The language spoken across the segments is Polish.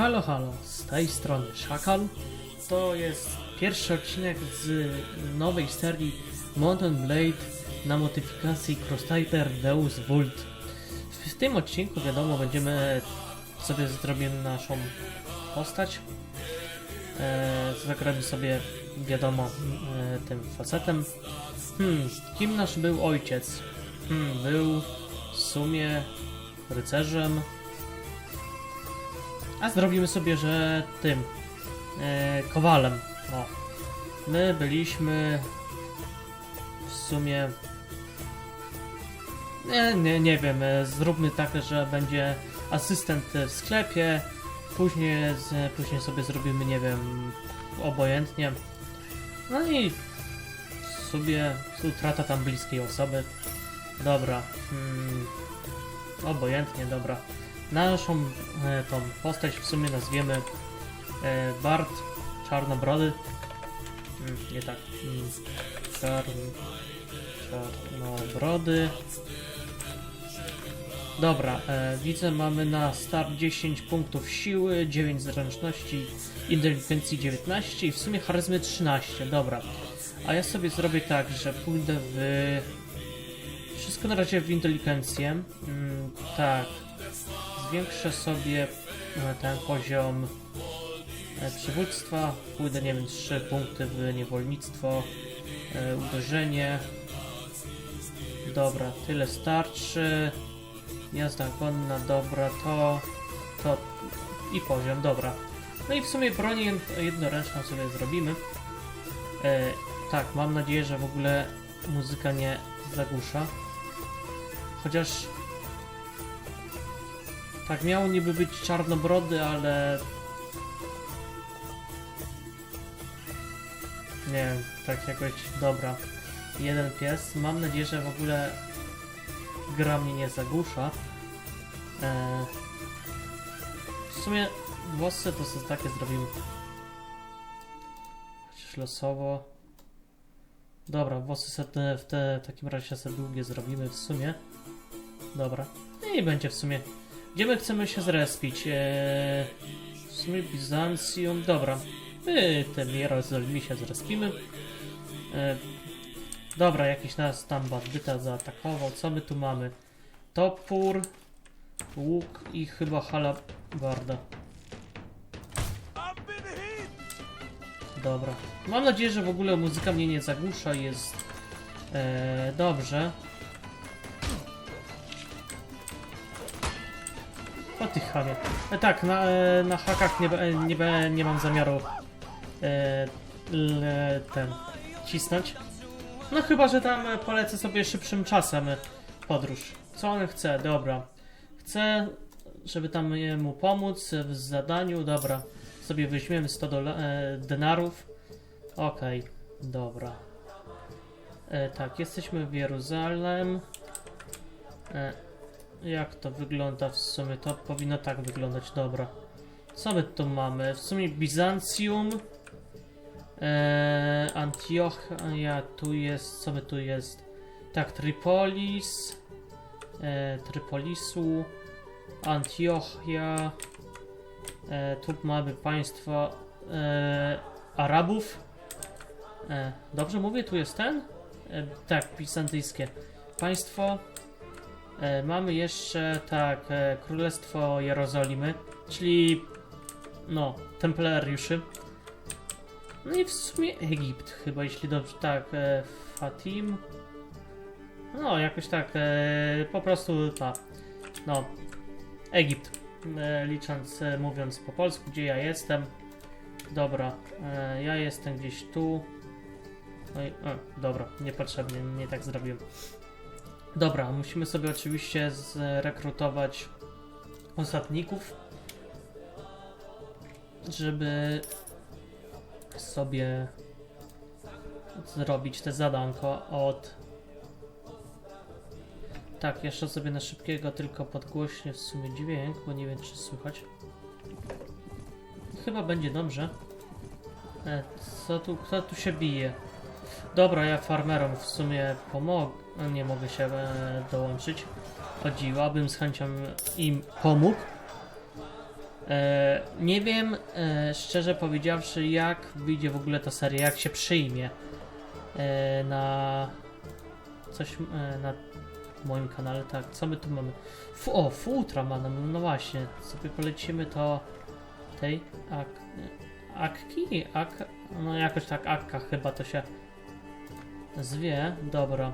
Halo, halo, z tej strony Szakal. To jest pierwszy odcinek z nowej serii Mountain Blade na modyfikacji Crosstyper Deus Vult. W tym odcinku, wiadomo, będziemy sobie zrobimy naszą postać. E, zagramy sobie, wiadomo, e, tym facetem. Hmm, kim nasz był ojciec? Hmm, był w sumie rycerzem, a zrobimy sobie, że tym e, kowalem. O. My byliśmy w sumie. Nie, nie, nie wiem. e, Zróbmy tak, że będzie asystent w sklepie. Później, z, później sobie zrobimy, nie wiem, obojętnie. No i sobie utrata tam bliskiej osoby. Dobra. Hmm, obojętnie, dobra. Naszą e, tą postać w sumie nazwiemy e, Bart Czarnobrody. Mm, nie tak. Mm, czarn, czarnobrody. Dobra, e, widzę mamy na start 10 punktów siły, 9 zręczności, inteligencji 19 i w sumie charyzmy 13. Dobra. A ja sobie zrobię tak, że pójdę w... Wszystko na razie w inteligencję. Mm, tak. Zwiększę sobie e, ten poziom e, przywództwa. Pójdę, nie wiem, 3 punkty w niewolnictwo. E, uderzenie. Dobra, tyle starczy. Jazda konna, dobra, to, to i poziom, dobra. No i w sumie bronię jed- jednoręczną sobie zrobimy. E, tak, mam nadzieję, że w ogóle muzyka nie zagłusza. Chociaż tak miało niby być czarnobrody, ale... Nie wiem, tak jakoś... Dobra. Jeden pies. Mam nadzieję, że w ogóle gra mnie nie zagłusza. Eee... W sumie włosy to sobie takie zrobimy. Chociaż losowo... Dobra, włosy sobie w te w takim razie sobie długie zrobimy w sumie. Dobra. No i będzie w sumie gdzie my chcemy się zrespić? Eee, w sumie Bizancjum. Dobra. My tym Jerozolimi się zrespimy. Eee, dobra, jakiś nas tam bandyta zaatakował. Co my tu mamy? Topór, łuk i chyba halabarda. Dobra. Mam nadzieję, że w ogóle muzyka mnie nie zagłusza jest eee, dobrze. O ty chamie. E, tak, na, e, na hakach nie, be- nie, be- nie mam zamiaru e, l, ten cisnąć. No chyba, że tam e, polecę sobie szybszym czasem e, podróż. Co on chce? Dobra. Chce, żeby tam e, mu pomóc w zadaniu. Dobra. Sobie weźmiemy 100 dola- e, denarów. Okej, dobra. E, tak, jesteśmy w Jeruzalem. E, jak to wygląda w sumie? To powinno tak wyglądać, dobra. Co my tu mamy? W sumie Bizancjum. Eee, Antiochia, tu jest, co my tu jest? Tak, Tripolis. E, Trypolisu. Antiochia. E, tu mamy państwo e, Arabów. E, dobrze mówię, tu jest ten? E, tak, bizantyjskie. Państwo E, mamy jeszcze, tak, e, Królestwo Jerozolimy, czyli, no, Templariuszy. No i w sumie Egipt, chyba, jeśli dobrze, tak, e, Fatim. No, jakoś tak, e, po prostu, tak, no, Egipt, e, licząc, e, mówiąc po polsku, gdzie ja jestem. Dobra, e, ja jestem gdzieś tu. No i, o, dobra, niepotrzebnie, nie tak zrobiłem. Dobra, musimy sobie oczywiście zrekrutować osadników, żeby sobie zrobić te zadanko od... Tak, jeszcze sobie na szybkiego tylko podgłośnię w sumie dźwięk, bo nie wiem czy słychać. Chyba będzie dobrze. E, co tu, kto tu się bije? Dobra, ja farmerom w sumie pomogę. Nie mogę się e, dołączyć. Chodziła, bym z chęcią im pomógł. E, nie wiem, e, szczerze powiedziawszy, jak wyjdzie w ogóle ta seria, jak się przyjmie e, na coś e, na moim kanale. Tak, co my tu mamy? Fu, o, futra ma nam, no właśnie. Sobie polecimy to tej ak, akki? Ak, no jakoś tak akka chyba to się zwie. Dobra.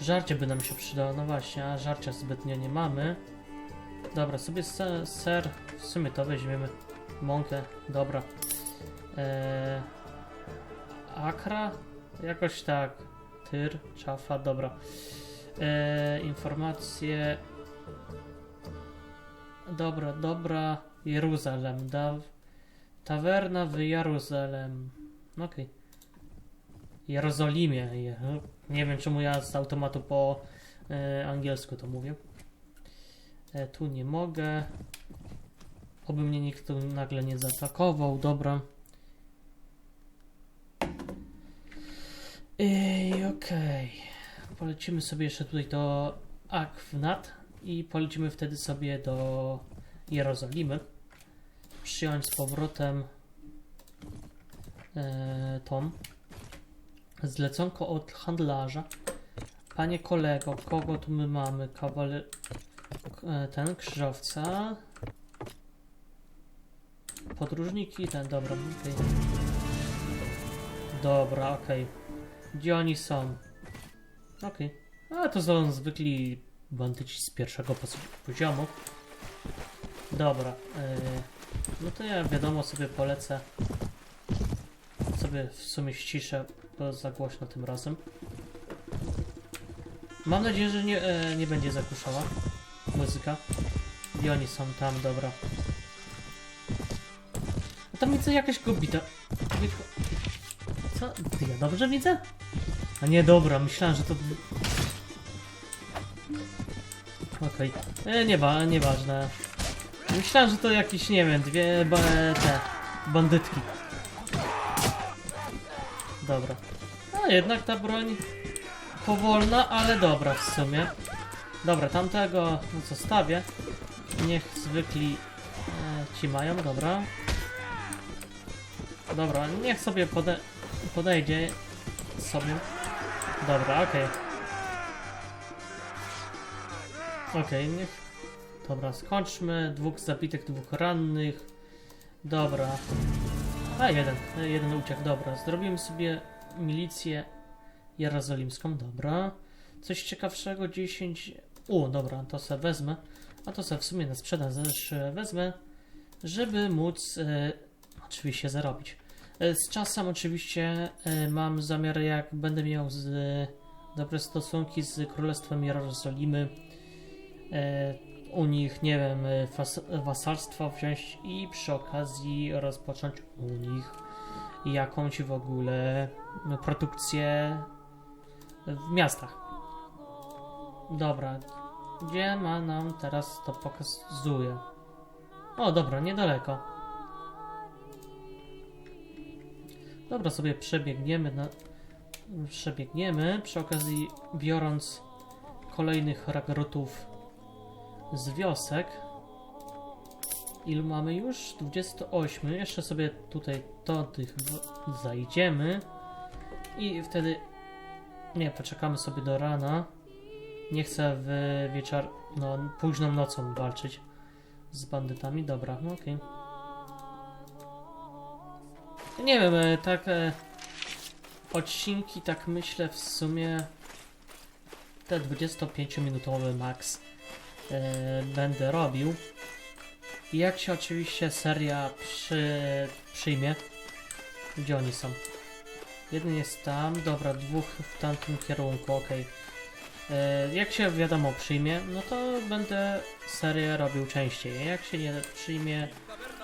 Żarcie by nam się przydało, no właśnie, a żarcia zbytnio nie mamy. Dobra, sobie se, ser, w sumie to weźmiemy. Mąkę, dobra. Eee, akra? Jakoś tak. Tyr, czafa, dobra. Eee, informacje. Dobra, dobra. Jeruzalem. Da, tawerna w Jeruzalem. Okej. Jerozolimie. Je, nie wiem czemu ja z automatu po e, angielsku to mówię. E, tu nie mogę. Oby mnie nikt tu nagle nie zaatakował. Dobra. Ej, okej. Polecimy sobie jeszcze tutaj do Akwnat i polecimy wtedy sobie do Jerozolimy. Przyjąć z powrotem e, tom. Zleconko od handlarza. Panie kolego, kogo tu my mamy? Kawaler... e, Ten, krzyżowca. Podróżniki, ten, dobra, okej. Dobra, okej. Gdzie oni są? Okej. A to są zwykli bandyci z pierwszego poz- poziomu. Dobra. e, no to ja wiadomo sobie polecę. Sobie w sumie ściszę, bo za głośno tym razem. Mam nadzieję, że nie, e, nie będzie zakuszała muzyka. I oni są tam, dobra. A tam widzę jakaś gobita. Nie- Co? Ja dobrze widzę? A nie, dobra, myślałem, że to... Okej. E, nie wa- nieważne. Myślałem, że to jakieś, nie wiem, dwie ba te bandytki. Dobra. A jednak ta broń powolna, ale dobra w sumie. Dobra, tamtego zostawię. Niech zwykli e, ci mają, dobra. Dobra, niech sobie pode podejdzie sobie. Dobra, okej. Okej, niech. Dobra, skończmy. Dwóch zabitych, dwóch rannych. Dobra. A, jeden. e, Jeden uciekł, dobra. Zrobimy sobie milicję jerozolimską, dobra. Coś ciekawszego, 10... U, dobra, to se wezmę. A to se w sumie na sprzedaż też e, wezmę, żeby móc e, oczywiście zarobić. E, Z czasem oczywiście e, mam zamiar, jak będę miał z, dobre stosunki z Królestwem Jerozolimy, e, u nich, nie wiem, fas, wasalstwo wziąć i przy okazji rozpocząć u nich jakąś w ogóle no, produkcję w miastach. Dobra, gdzie ma nam teraz to pokazuje? O, dobra, niedaleko. Dobra, sobie przebiegniemy na... Przebiegniemy, przy okazji biorąc kolejnych rekrutów z wiosek. Ilu mamy już? 28. Jeszcze sobie tutaj do tych zajdziemy. I wtedy... Nie, poczekamy sobie do rana. Nie chcę w wieczór... No, późną nocą walczyć z bandytami. Dobra, no okej. Nie wiem, e, tak e, odcinki, tak myślę w sumie te 25-minutowe max e, będę robił. I jak się oczywiście seria przy, przyjmie, gdzie oni są? Jeden jest tam, dobra, dwóch w tamtym kierunku, ok. Jak się wiadomo przyjmie, no to będę serię robił częściej. Jak się nie przyjmie,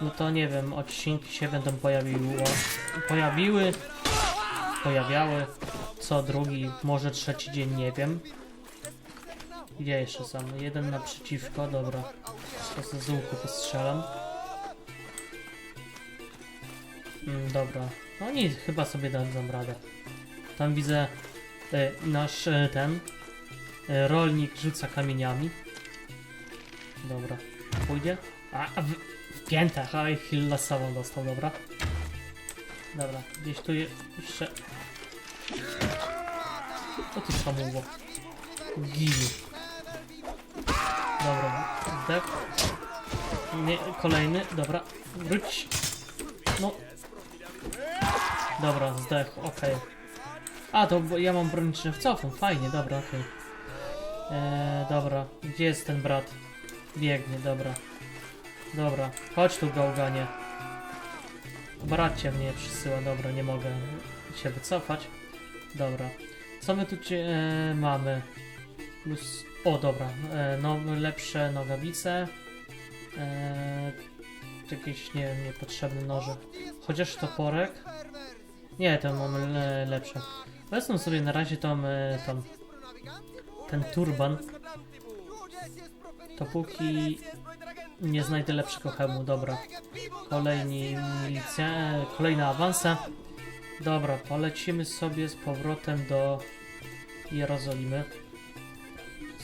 no to nie wiem, odcinki się będą pojawiło, pojawiły, pojawiały, co drugi, może trzeci dzień, nie wiem. Gdzie jeszcze są? Jeden naprzeciwko, dobra. Z łuku postrzelam. Mm, dobra. Oni chyba sobie dadzą radę. Tam widzę e, nasz e, ten e, rolnik rzuca kamieniami. Dobra. Pójdzie? A, a w, w piętach, a i Hilla samą dostał, dobra. Dobra, gdzieś tu je, jeszcze... Co ty hamowo? Gini. Dobra, zdech. Nie, kolejny, dobra. Wróć. No. Dobra, zdech, okej. A, to ja mam w cofą, fajnie, dobra, okej. Eee, dobra, gdzie jest ten brat? Biegnie, dobra. Dobra, chodź tu, gałganie. Brat cię mnie przysyła, dobra, nie mogę się wycofać. Dobra. Co my tu e, mamy? Plus, o, dobra, e, nowe, lepsze nogawice. E, jakieś, nie wiem, niepotrzebne noże. Chociaż toporek. Nie, to mamy le, lepsze. Wezmę sobie na razie tą, e, tą, ten turban. Dopóki nie znajdę lepszego hełmu, dobra. Kolejni milicja, kolejna awansa. Dobra, polecimy sobie z powrotem do Jerozolimy.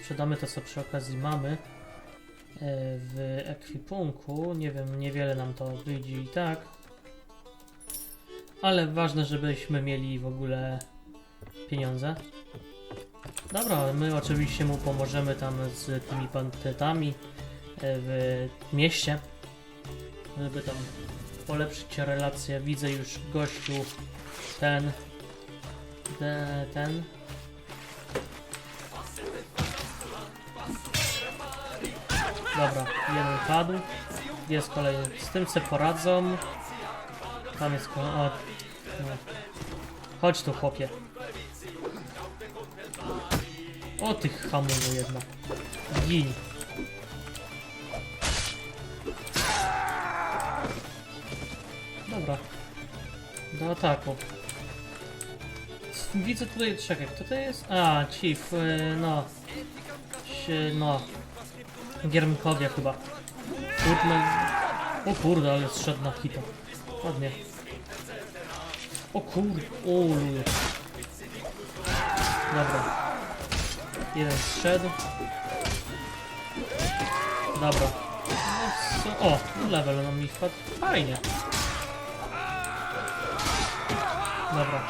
Sprzedamy to, co przy okazji mamy e, w ekwipunku. Nie wiem, niewiele nam to wyjdzie i tak. Ale ważne, żebyśmy mieli w ogóle pieniądze. Dobra, my oczywiście mu pomożemy tam z tymi bandytami e, w mieście, żeby tam polepszyć relacje. Widzę już gościu ten, te, ten. Dobra, jeden padł. Jest kolejny. Z tym se poradzą. Tam jest kolejny. O, no. Chodź tu, chłopie. O tych hamulu jedna. Gin. Dobra. Do ataku. Widzę tutaj, czekaj, kto to jest? A, Chief, y, no. No. Giermkowie chyba. Kurde. O kurde, ale zszedł na hita. Ładnie. O kurde, o luju. Dobra. Jeden zszedł. Dobra. No? O, level nam mi wpadł. Fajnie. Dobra.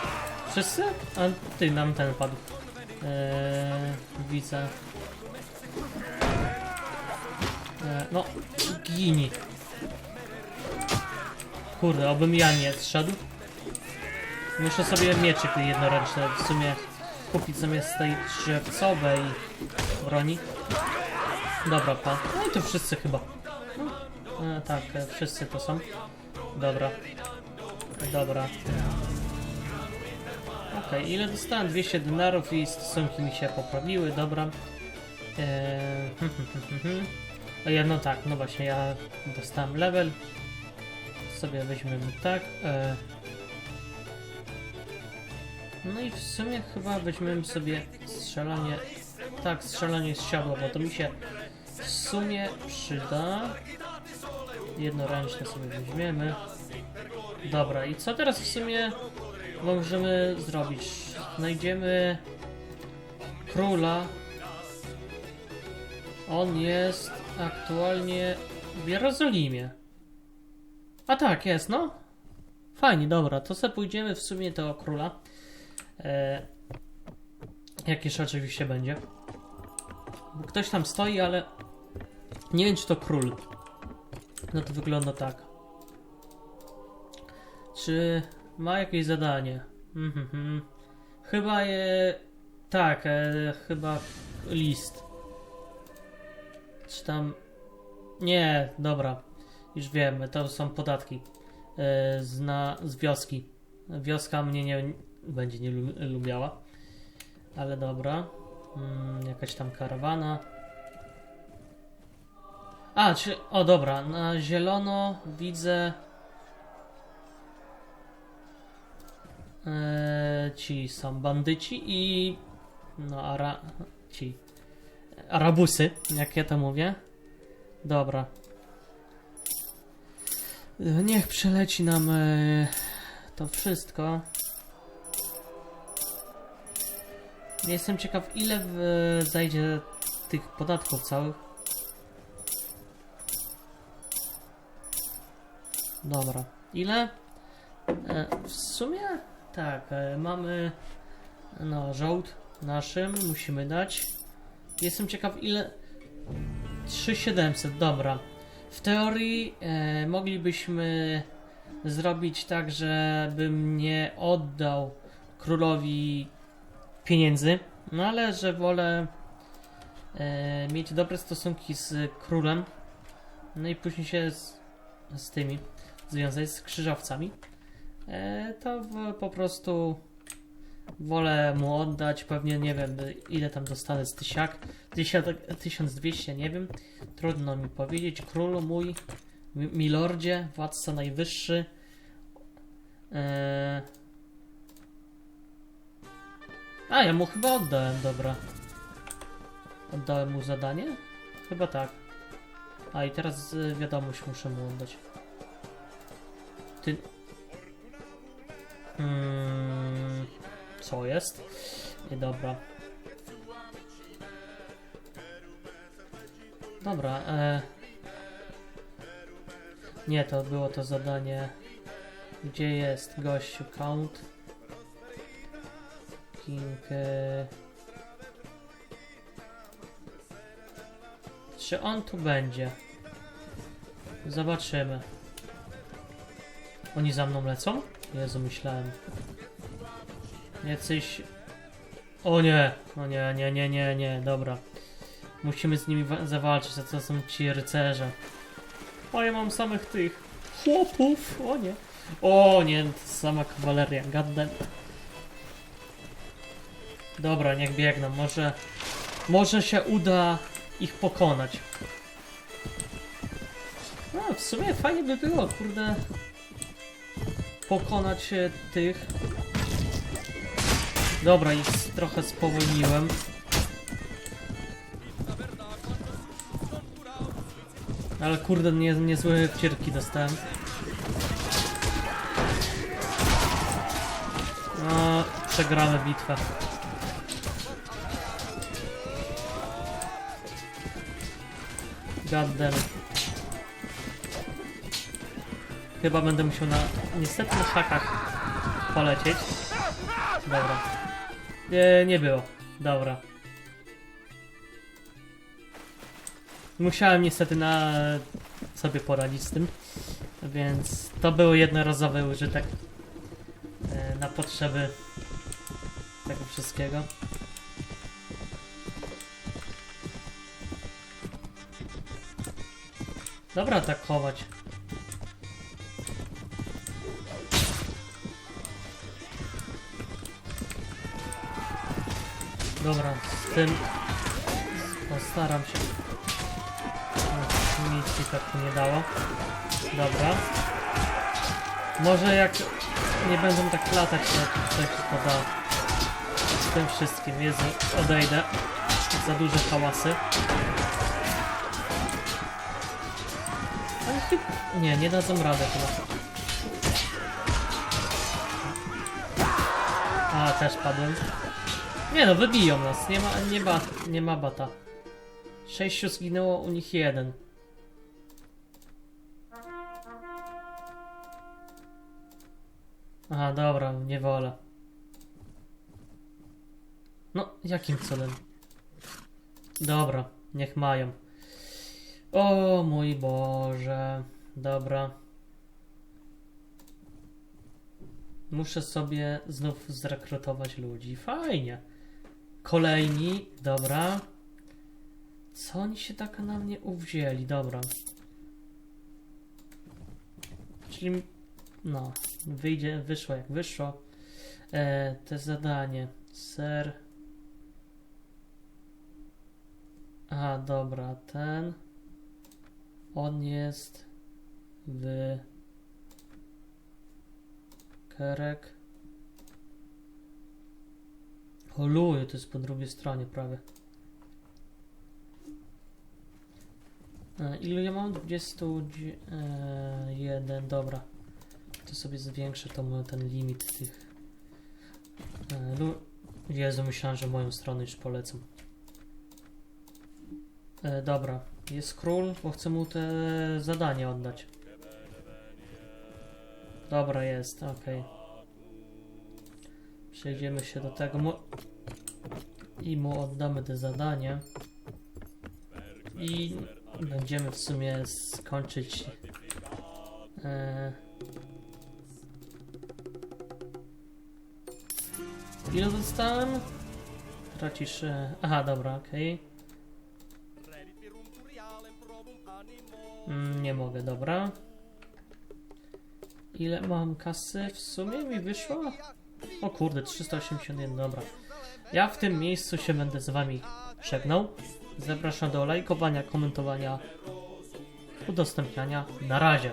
Wszyscy? A ty, nam ten padł. Eee, widzę. No, gini. Kurde, obym ja nie zszedł. Muszę sobie mieczyk jednoręczny w sumie kupić zamiast tej drzewcowej broni. Dobra, pan. No i to wszyscy chyba. E, tak, e, wszyscy to są. Dobra. Dobra. Okej, ile dostałem? 200 denarów i stosunki mi się poprawiły, dobra. Eee, ja, no tak, no właśnie, ja dostałem level. Sobie weźmiemy tak. E, no i w sumie chyba weźmiemy sobie strzelanie. Tak, strzelanie z siadła, bo to mi się w sumie przyda. Jednoręczne sobie weźmiemy. Dobra, i co teraz w sumie możemy zrobić? Znajdziemy króla. On jest aktualnie w Jerozolimie. A tak, jest, no. Fajnie, dobra, to sobie pójdziemy w sumie do króla. E, jakież oczywiście będzie. Bo ktoś tam stoi, ale nie wiem, czy to król. No to wygląda tak. Czy ma jakieś zadanie? Mhm, mhm. Chyba je. Tak, e, chyba list. Czy tam. Nie, dobra. Już wiem, to są podatki e, z, na, z wioski. Wioska mnie nie będzie nie lu- lubiała. Ale dobra. Mm, jakaś tam karawana. A, czy. O, dobra. Na zielono widzę. E, ci są bandyci i. No, ara. Ci. Arabusy, jak ja to mówię. Dobra. E, Niech przeleci nam e, to wszystko. Jestem ciekaw, ile w, zajdzie tych podatków całych. Dobra. Ile? E, w sumie tak, e, mamy no żołd naszym, musimy dać. Jestem ciekaw ile... 3700, dobra. W teorii e, moglibyśmy zrobić tak, żebym nie oddał królowi pieniędzy, no ale że wolę e, mieć dobre stosunki z królem, no i później się z, z tymi związać z krzyżowcami, e, to w, po prostu wolę mu oddać, pewnie nie wiem ile tam dostanę z tysiak, 1200, nie wiem, trudno mi powiedzieć, królu mój, mi- milordzie, władca najwyższy, e, a, ja mu chyba oddałem, dobra. Oddałem mu zadanie? Chyba tak. A i teraz y, wiadomość muszę mu oddać. Ty. Mm, co jest? Nie, dobra. Dobra, e... Nie, to było to zadanie. Gdzie jest gościu count? King. E... Czy on tu będzie? Zobaczymy. Oni za mną lecą? Jezu, myślałem. Jacyś... O nie! O nie, nie, nie, nie, nie, dobra. Musimy z nimi wa- zawalczyć, a to są ci rycerze. O, ja mam samych tych chłopów, o nie. O nie, sama kawaleria, goddammit. Dobra, niech biegną, może... Może się uda ich pokonać. No, w sumie fajnie by było, kurde. Pokonać e, tych. Dobra, ich trochę spowolniłem. Ale kurde, nie, niezłe wcierki dostałem. No, przegramy bitwę. Goddamn. Chyba będę musiał na... niestety na szakach polecieć. Dobra. Nie, nie było. Dobra. Musiałem niestety na sobie poradzić z tym. Więc to był jednorazowy użytek e, na potrzeby tego wszystkiego. Dobra, atakować. Dobra, z tym postaram się. Nic mi tak nie dało. Dobra. Może jak nie będą tak latać, to coś to da. Z tym wszystkim. Jezu, odejdę. Za duże hałasy. Nie, nie dadzą radę chyba. A, też padłem. Nie no, wybiją nas. Nie ma, nie ma, nie ma bata. Sześciu zginęło, u nich jeden. Aha, dobra, nie wolę. No, jakim cudem? Dobra, niech mają. O mój Boże. Dobra. Muszę sobie znów zrekrutować ludzi. Fajnie. Kolejni, dobra. Co oni się tak na mnie uwzięli? Dobra. Czyli, no, wyjdzie, wyszło jak wyszło. E, te zadanie. Ser. A, dobra, ten. On jest w Kerek. Holuję, to jest po drugiej stronie prawie. E, Ile ja mam? 21, dobra. To sobie zwiększę to ten limit tych. E, lu- Jezu, myślałem, że moją stronę już polecą. E, dobra, jest król, bo chcę mu te zadanie oddać. Dobra, jest, okej. Przejdziemy się do tego mu... i mu oddamy te zadanie. I będziemy w sumie skończyć. E... Ile dostałem? Tracisz. E... Aha, dobra, okej. Mm, nie mogę, dobra. Ile mam kasy? W sumie mi wyszło? O kurde, 381, dobra. Ja w tym miejscu się będę z wami żegnał. Zapraszam do lajkowania, komentowania, udostępniania. Na razie.